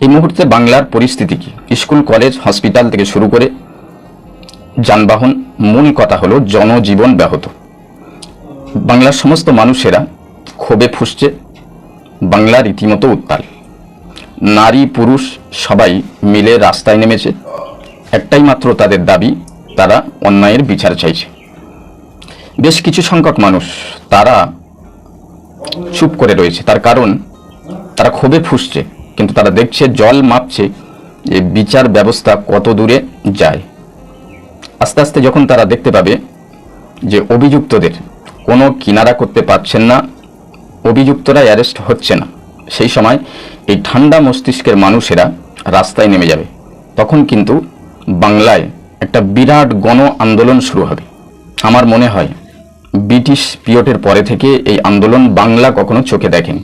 এই মুহূর্তে বাংলার পরিস্থিতি কি? স্কুল, কলেজ, হসপিটাল থেকে শুরু করে যানবাহন, মূল কথা হলো জনজীবন ব্যাহত। বাংলার সমস্ত মানুষেরা ক্ষোভে ফুসছে বাংলা রীতিমতো উত্তাল। নারী, পুরুষ সবাই মিলে রাস্তায় নেমেছে। একটাই মাত্র তাদের দাবি, তারা অন্যায়ের বিচার চাইছে। বেশ কিছু সংখ্যক মানুষ তারা চুপ করে রয়েছে। তার কারণ, তারা ক্ষোভে ফুসছে। কিন্তু তারা দেখছে, জল মাপছে যে বিচার ব্যবস্থা কত দূরে যায়। আস্তে আস্তে যখন তারা দেখতে পাবে যে অভিযুক্তদের কোনো কিনারা করতে পারছেন না অভিযুক্তরা অ্যারেস্ট হচ্ছে না, সেই সময় এই ঠান্ডা মস্তিষ্কের মানুষেরা রাস্তায় নেমে যাবে। তখন কিন্তু বাংলায় একটা বিরাট গণ আন্দোলন শুরু হবে। আমার মনে হয় ব্রিটিশ পিরিয়ডের পরে থেকে এই আন্দোলন বাংলা কখনো চোখে দেখেনি।